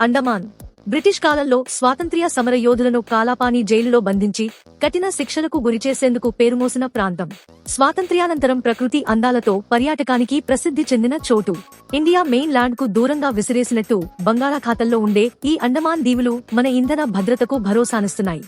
Andaman. British కాలంలో స్వాతంత్ర్య సమర యోధులను కాలాపాని జైలులో బంధించి కఠిన శిక్షలకు గురిచేసేందుకు పేరుమోసిన ప్రాంతం. స్వాతంత్ర్యానంతరం ప్రకృతి అందాలతో పర్యాటకానికి ప్రసిద్ధి చెందిన చోటు. ఇండియా మెయిన్ ల్యాండ్కు దూరంగా విసిరేసినట్టు బంగాళాఖాతంలో ఉండే ఈ అండమాన్ దీవులు మన ఇంధన భద్రతకు భరోసానిస్తున్నాయి.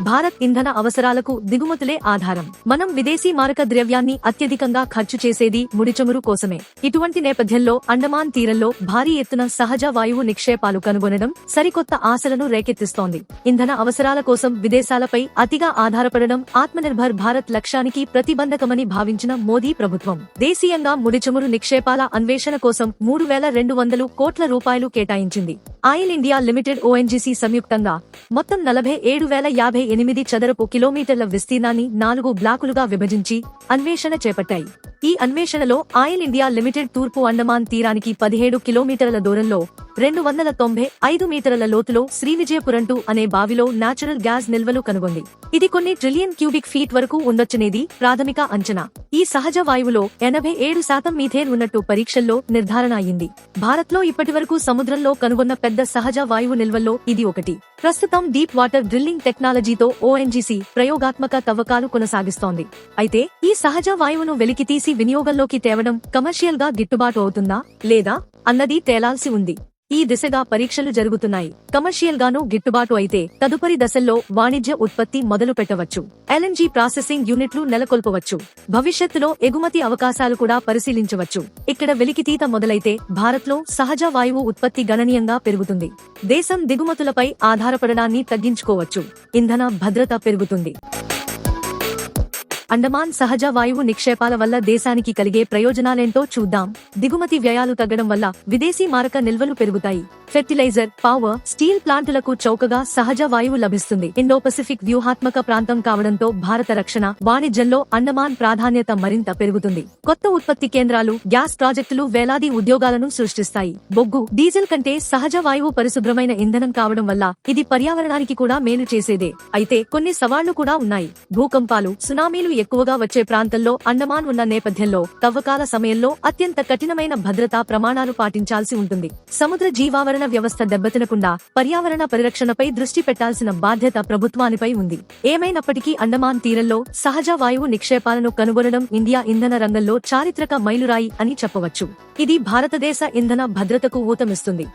భారత్ ఇంధన అవసరాలకు దిగుమతులే ఆధారం. మనం విదేశీ మారక ద్రవ్యాన్ని అత్యధికంగా ఖర్చు చేసేది ముడిచమురు కోసమే. ఇటువంటి నేపథ్యంలో అండమాన్ తీరంలో భారీ ఎత్తున సహజ వాయువు నిక్షేపాలు కనుగొనడం సరికొత్త ఆశలను రేకెత్తిస్తోంది. ఇంధన అవసరాల కోసం విదేశాలపై అతిగా ఆధారపడడం ఆత్మనిర్భర్ భారత్ లక్ష్యానికి ప్రతిబంధకమని భావించిన మోదీ ప్రభుత్వం. దేశీయంగా ముడిచమురు నిక్షేపాల అన్వేషణ కోసం మూడు వేల రెండు వందలు కోట్ల రూపాయలు కేటాయించింది. ఆయిల్ ఇండియా లిమిటెడ్ ఓఎన్జీసీ సంయుక్తంగా మొత్తం నలభై ఏడు వేల యాభై ఎనిమిది చదరపు కిలోమీటర్ల విస్తీర్ణాన్ని నాలుగు బ్లాకులుగా విభజించి అన్వేషణ చేపట్టాయి. ఈ అన్వేషణలో ఆయిల్ ఇండియా లిమిటెడ్ తూర్పు అండమాన్ తీరానికి పదిహేడు కిలోమీటర్ల దూరంలో రెండు వందల తొంభై ఐదు మీటర్ల లోతులో శ్రీవిజయపురంటు అనే బావిలో నాచురల్ గ్యాస్ నిల్వలు కనుగొంది. ఇది కొన్ని ట్రిలియన్ క్యూబిక్ ఫీట్ వరకు ఉండొచ్చనేది ప్రాథమిక అంచనా. ఈ సహజ వాయువులో ఎనభై ఏడు శాతం మీథేన్ ఉన్నట్టు పరీక్షల్లో నిర్ధారణ అయింది భారత్లో ఇప్పటివరకు సముద్రంలో కనుగొన్న పెద్ద సహజ వాయువు నిల్వల్లో ఇది ఒకటి. ప్రస్తుతం డీప్ వాటర్ డ్రిల్లింగ్ టెక్నాలజీతో ఓఎన్జీసీ ప్రయోగాత్మక తవ్వకాలు కొనసాగిస్తోంది. అయితే ఈ సహజ వాయువును వెలికితీసి వినియోగంలోకి తేవడం కమర్షియల్గా గిట్టుబాటు అవుతుందా లేదా అన్నది తేలాల్సి ఉంది. ఈ దిశగా పరీక్షలు జరుగుతున్నాయి. కమర్షియల్ గాను గిట్టుబాటు అయితే తదుపరి దశల్లో వాణిజ్య ఉత్పత్తి మొదలు పెట్టవచ్చు. ఎల్ఎన్జీ ప్రాసెసింగ్ యూనిట్లు నెలకొల్పవచ్చు. భవిష్యత్తులో ఎగుమతి అవకాశాలు కూడా పరిశీలించవచ్చు. ఇక్కడ వెలికితీత మొదలైతే భారత్లో సహజ వాయువు ఉత్పత్తి గణనీయంగా పెరుగుతుంది. దేశం దిగుమతులపై ఆధారపడడాన్ని తగ్గించుకోవచ్చు. ఇంధన భద్రత పెరుగుతుంది. అండమాన్ సహజ వాయువు నిక్షేపాల వల్ల దేశానికి కలిగే ప్రయోజనాలేంటో చూద్దాం. దిగుమతి వ్యయాలు తగ్గడం వల్ల విదేశీ మారక నిల్వలు పెరుగుతాయి. ఫెర్టిలైజర్ పవర్ స్టీల్ ప్లాంటులకు చౌకగా సహజ వాయువు లభిస్తుంది. ఇండో పసిఫిక్ వ్యూహాత్మక ప్రాంతం కావడంతో భారత రక్షణ వాణిజ్యంలో అండమాన్ ప్రాధాన్యత మరింత పెరుగుతుంది. కొత్త ఉత్పత్తి కేంద్రాలు గ్యాస్ ప్రాజెక్టులు వేలాది ఉద్యోగాలను సృష్టిస్తాయి. బొగ్గు డీజిల్ కంటే సహజ వాయువు పరిశుభ్రమైన ఇంధనం కావడం వల్ల ఇది పర్యావరణానికి కూడా మేలు చేసేదే. అయితే కొన్ని సవాళ్ళు కూడా ఉన్నాయి. భూకంపాలు సునామీలు ఎక్కువగా వచ్చే ప్రాంతంలో అండమాన్ ఉన్న నేపథ్యంలో తవ్వకాల సమయంలో అత్యంత కఠినమైన భద్రతా ప్రమాణాలు పాటించాల్సి ఉంటుంది. సముద్ర జీవావరణ వ్యవస్థ దెబ్బతినకుండా పర్యావరణ పరిరక్షణపై దృష్టి పెట్టాల్సిన బాధ్యత ప్రభుత్వానిపై ఉంది. ఏమైనప్పటికీ అండమాన్ తీరంలో సహజ వాయువు నిక్షేపాలను కనుగొనడం ఇండియా ఇంధన రంగంలో చారిత్రక మైలురాయి అని చెప్పవచ్చు. ఇది భారతదేశ ఇంధన భద్రతకు ఊతమిస్తుంది.